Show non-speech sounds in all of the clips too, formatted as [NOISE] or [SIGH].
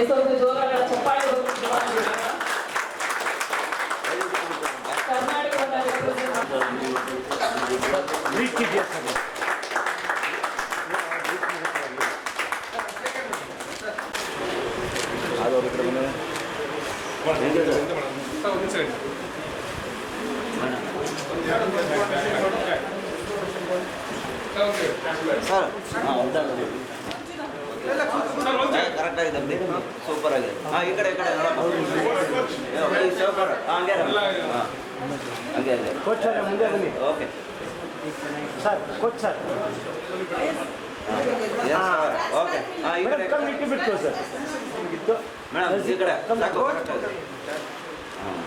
ಎಷ್ಟೊಂದು ಜೋರಾದ ಚಪ್ಪಾಳೆ ಬರ್ತಿದೆ ಮಾತಿಗೆ. ಕರ್ನಾಟಕವನ್ನ represent ಮಾಡಿ- ರೀತಿದೆಯಾ ಸರ್ ಸರ್ ಹಾಂ ಕರೆಕ್ಟ್ ಆಗಿದೆ ಬಿಡಿ ಸೂಪರ್ ಆಗಿದೆ. ಹಾಂ ಈ ಕಡೆ ಈ ಕಡೆ ನೋಡಪ್ಪ. ಸೂಪರ್. ಹಾಂ ಹಂಗೆ ಇರು. ಹಾಂ ಹಂಗೆ ಹಂಗೆ ಕೋಚ್ ಸರ್ ಮುಂದೆ ಬನ್ನಿ. Okay. Sir coach sir. Okay. ಹಾಂ ಈ ಕಡೆ ಮೇಡಮ್ ಕಮ್ಮಿ ಇಟ್ಟು ಬಿಟ್ಟು ಸರ್ ಇತ್ತು ಮೇಡಮ್ ಈ ಕಡೆ. ಸಾಕು ಕರೆಕ್ಟ್ ಆಗಿದೆ. ಹಾಂ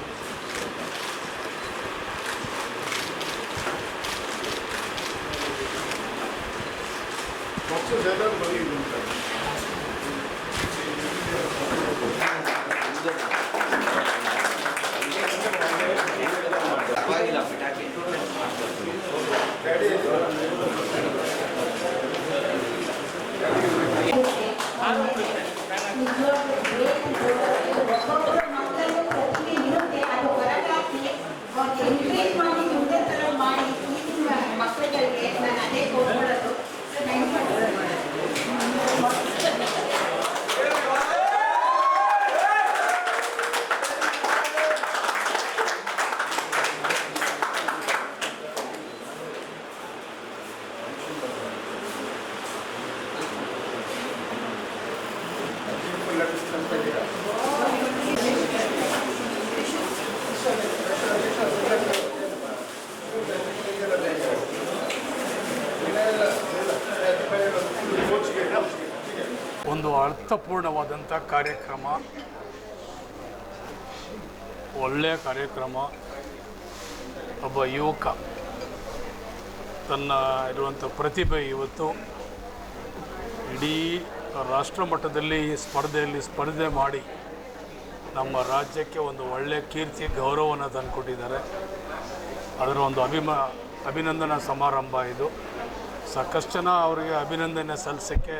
ಒಂದು ಅರ್ಥಪೂರ್ಣವಾದಂಥ ಕಾರ್ಯಕ್ರಮ. ಒಳ್ಳೆಯ ಕಾರ್ಯಕ್ರಮ. ಒಬ್ಬ ಯುವಕ ತನ್ನ ಇರುವಂಥ ಪ್ರತಿಭೆ ಇವತ್ತು ಇಡೀ ರಾಷ್ಟ್ರ ಮಟ್ಟದಲ್ಲಿ ಸ್ಪರ್ಧೆಯಲ್ಲಿ ಸ್ಪರ್ಧೆ ಮಾಡಿ ನಮ್ಮ ರಾಜ್ಯಕ್ಕೆ ಒಂದು ಒಳ್ಳೆಯ ಕೀರ್ತಿ, ಗೌರವವನ್ನು ತಂದುಕೊಟ್ಟಿದ್ದಾರೆ. ಅದರ ಒಂದು ಅಭಿಮ, ಅಭಿನಂದನಾ ಸಮಾರಂಭ ಇದು. ಸಾಕಷ್ಟು ಜನ ಅವರಿಗೆ ಅಭಿನಂದನೆ ಸಲ್ಲಿಸೋಕ್ಕೆ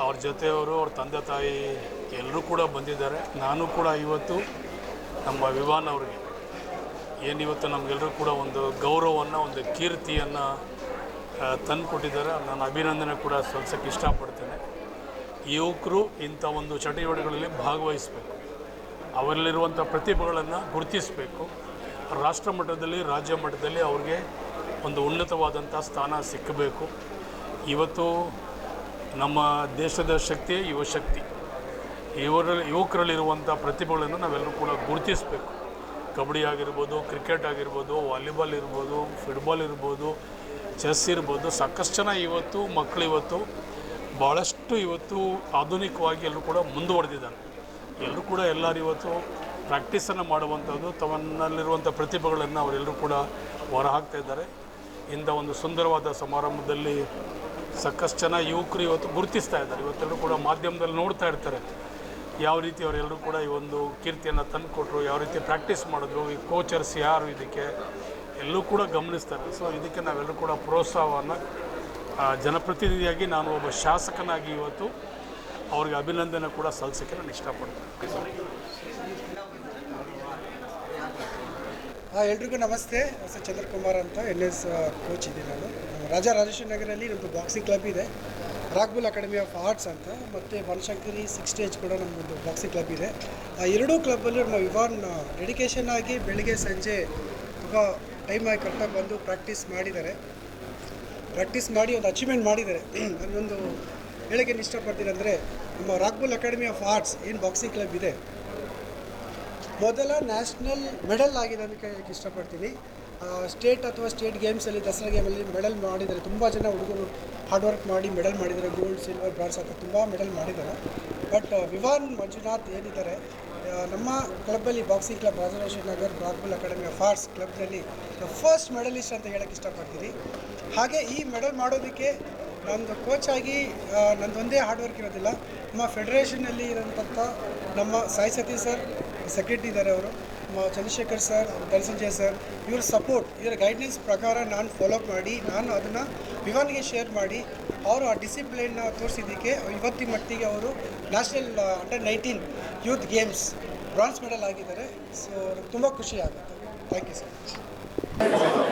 ಅವ್ರ ಜೊತೆಯವರು, ಅವ್ರ ತಂದೆ ತಾಯಿ ಎಲ್ಲರೂ ಕೂಡ ಬಂದಿದ್ದಾರೆ. ನಾನು ಕೂಡ ಇವತ್ತು ನಮ್ಮ ವಿವಾನ್ ಅವರಿಗೆ ಏನಿವತ್ತು ನಮಗೆಲ್ಲರೂ ಕೂಡ ಒಂದು ಗೌರವವನ್ನು, ಒಂದು ಕೀರ್ತಿಯನ್ನು ತಂದು ಕೊಟ್ಟಿದ್ದಾರೆ ನಾನು ಅಭಿನಂದನೆ ಕೂಡ ಸಲ್ಲಿಸೋಕ್ಕೆ ಇಷ್ಟಪಡ್ತೇನೆ. ಯುವಕರು ಇಂಥ ಒಂದು ಚಟುವಟಿಕೆಗಳಲ್ಲಿ ಭಾಗವಹಿಸಬೇಕು. ಅವರಲ್ಲಿರುವಂಥ ಪ್ರತಿಭೆಗಳನ್ನು ಗುರುತಿಸಬೇಕು. ರಾಷ್ಟ್ರ ಮಟ್ಟದಲ್ಲಿ, ರಾಜ್ಯ ಮಟ್ಟದಲ್ಲಿ ಅವ್ರಿಗೆ ಒಂದು ಉನ್ನತವಾದಂಥ ಸ್ಥಾನ ಸಿಕ್ಕಬೇಕು. ಇವತ್ತು ನಮ್ಮ ದೇಶದ ಶಕ್ತಿಯೇ ಯುವಶಕ್ತಿ ಯುವಕರಲ್ಲಿ ಯುವಕರಲ್ಲಿರುವಂಥ ಪ್ರತಿಭೆಗಳನ್ನು ನಾವೆಲ್ಲರೂ ಕೂಡ ಗುರುತಿಸಬೇಕು. ಕಬಡ್ಡಿ ಆಗಿರ್ಬೋದು, ಕ್ರಿಕೆಟ್ ಆಗಿರ್ಬೋದು, ವಾಲಿಬಾಲ್ ಇರ್ಬೋದು, ಫುಟ್ಬಾಲ್ ಇರ್ಬೋದು, ಚೆಸ್ ಇರ್ಬೋದು, ಸಾಕಷ್ಟು ಜನ ಇವತ್ತು ಮಕ್ಕಳು ಇವತ್ತು, ಭಾಳಷ್ಟು ಇವತ್ತು ಆಧುನಿಕವಾಗಿ ಎಲ್ಲರೂ ಕೂಡ ಮುಂದುವರೆದಿದ್ದಾರೆ. ಎಲ್ಲರೂ ಕೂಡ ಎಲ್ಲರೂ ಇವತ್ತು ಪ್ರಾಕ್ಟೀಸನ್ನು ಮಾಡುವಂಥದ್ದು ತಮ್ಮಲ್ಲಿರುವಂಥ ಪ್ರತಿಭೆಗಳನ್ನು ಅವರೆಲ್ಲರೂ ಕೂಡ ಹೊರಹಾಕ್ತಾ ಇದ್ದಾರೆ. ಇಂಥ ಒಂದು ಸುಂದರವಾದ ಸಮಾರಂಭದಲ್ಲಿ ಸಾಕಷ್ಟು ಜನ ಯುವಕರು ಇವತ್ತು ಗುರುತಿಸ್ತಾ ಇದ್ದಾರೆ. ಇವತ್ತೆಲ್ಲರೂ ಕೂಡ ಮಾಧ್ಯಮದಲ್ಲಿ ನೋಡ್ತಾ ಇರ್ತಾರೆ. ಯಾವ ರೀತಿ ಅವರೆಲ್ಲರೂ ಕೂಡ ಈ ಒಂದು ಕೀರ್ತಿಯನ್ನು ತಂದುಕೊಟ್ರು, ಯಾವ ರೀತಿ ಪ್ರಾಕ್ಟೀಸ್ ಮಾಡಿದ್ರು, ಈ ಕೋಚರ್ಸ್ ಯಾರು ಇದಕ್ಕೆ, ಎಲ್ಲೂ ಕೂಡ ಗಮನಿಸ್ತಾರೆ ಸೊ ಇದಕ್ಕೆ ನಾವೆಲ್ಲರೂ ಕೂಡ ಪ್ರೋತ್ಸಾಹವನ್ನು ಜನಪ್ರತಿನಿಧಿಯಾಗಿ ನಾನು ಒಬ್ಬ ಶಾಸಕನಾಗಿ ಇವತ್ತು ಅವ್ರಿಗೆ ಅಭಿನಂದನೆ ಕೂಡ ಸಲ್ಲಿಸೋಕ್ಕೆ ನಾನು ಇಷ್ಟಪಡ್ತೀನಿ. ಎಲ್ರಿಗೂ ನಮಸ್ತೆ. ಹೊಸ ಚಂದ್ರಕುಮಾರ್ ಅಂತ ಎನ್ ಎಸ್ ಕೋಚ್ ಇದ್ದೀನಿ ನಾನು. ರಾಜಾ ರಾಜೇಶ್ವರ ನಗರಲ್ಲಿ ನಮ್ಮದು ಬಾಕ್ಸಿಂಗ್ ಕ್ಲಬ್ ಇದೆ. ರಾಗ್ಬುಲ್ ಅಕಾಡೆಮಿ ಆಫ್ ಆರ್ಟ್ಸ್ ಅಂತ, ಮತ್ತು ಬನಶಂಕರಿ ಸಿಕ್ಸ್ ಸ್ಟೇಜ್ ಕೂಡ ನಮ್ಮದು ಬಾಕ್ಸಿಂಗ್ ಕ್ಲಬ್ ಇದೆ. ಆ, ಎರಡೂ ಕ್ಲಬ್ಬಲ್ಲಿ ನಮ್ಮ ಇವಾನ್ ಡೆಡಿಕೇಶನ್ ಆಗಿ ಬೆಳಿಗ್ಗೆ ಸಂಜೆ ತುಂಬ ಟೈಮ್ ಆಗಿ ಕರೆಕ್ಟಾಗಿ ಬಂದು ಪ್ರಾಕ್ಟೀಸ್ ಮಾಡಿದ್ದಾರೆ. ಪ್ರಾಕ್ಟೀಸ್ ಮಾಡಿ ಒಂದು ಅಚೀವ್ಮೆಂಟ್ ಮಾಡಿದ್ದಾರೆ. [CLEARS THROAT] ನಾನೊಂದು ಹೇಳಕ್ಕೆ ಇಷ್ಟಪಡ್ತೀನಿ ಅಂದರೆ, ನಮ್ಮ ರಾಗ್ಬುಲ್ ಅಕಾಡೆಮಿ ಆಫ್ ಆರ್ಟ್ಸ್ ಏನು ಬಾಕ್ಸಿಂಗ್ ಕ್ಲಬ್ ಇದೆ ಮೊದಲ ನ್ಯಾಷನಲ್ ಮೆಡಲ್ ಆಗಿದೆ ಅಂತ ಹೇಳಕ್ಕೆ ಇಷ್ಟಪಡ್ತೀನಿ. ಸ್ಟೇಟ್ ಅಥವಾ ಸ್ಟೇಟ್ ಗೇಮ್ಸಲ್ಲಿ ದಸರಾ ಗೇಮಲ್ಲಿ ಮೆಡಲ್ ಮಾಡಿದ್ದಾರೆ. ತುಂಬ ಜನ ಹುಡುಗರು ಹಾರ್ಡ್ ವರ್ಕ್ ಮಾಡಿ ಮೆಡಲ್ ಮಾಡಿದ್ದಾರೆ. ಗೋಲ್ಡ್ ಸಿಲ್ವರ್ ಬ್ರಾನ್ಸ್ ಅಂತ ತುಂಬ ಮೆಡಲ್ ಮಾಡಿದ್ದಾರೆ. ಬಟ್ ವಿವಾನ್ ಮಂಜುನಾಥ್ ಏನಿದ್ದಾರೆ ನಮ್ಮ ಕ್ಲಬ್ಬಲ್ಲಿ boxing club Rajarajeshwara Nagar ಬ್ರಾಕ್ಬುಲ್ academy of arts ಕ್ಲಬ್ನಲ್ಲಿ ಫಸ್ಟ್ ಮೆಡಲಿಸ್ಟ್ ಅಂತ ಹೇಳಕ್ಕೆ ಇಷ್ಟಪಡ್ತೀನಿ. ಹಾಗೆ ಈ ಮೆಡಲ್ ಮಾಡೋದಕ್ಕೆ ನಂದು ಕೋಚ್ ಆಗಿ ನಂದೊಂದೇ ಹಾರ್ಡ್ ವರ್ಕ್ ಇರೋದಿಲ್ಲ. ನಮ್ಮ ಫೆಡರೇಷನಲ್ಲಿ ಇರೋಂಥ ನಮ್ಮ ಸಾಯಿ ಸತೀಶ್ ಸರ್ ಸೆಕ್ರೆಟರಿ ಇದ್ದಾರೆ ಅವರು. ಚಂದ್ರಶೇಖರ್ ಸರ್ ಧನಸಂಜಯ್ ಸರ್, ಇವ್ರ ಸಪೋರ್ಟ್ ಇವರ ಗೈಡ್ಲೈನ್ಸ್ ಪ್ರಕಾರ ನಾನು ಫಾಲೋ ಮಾಡಿ, ನಾನು ಅದನ್ನು ವಿವಾನ್ಗೆ ಶೇರ್ ಮಾಡಿ, ಅವರು ಆ ಡಿಸಿಪ್ಲಿನ್ನ ತೋರಿಸಿದ್ದಕ್ಕೆ ಇವತ್ತಿನ ಮಟ್ಟಿಗೆ ಅವರು national under nineteen youth games bronze medal ಆಗಿದ್ದಾರೆ. ಸೊ ತುಂಬ ಖುಷಿ ಆಗುತ್ತೆ. Thank you sir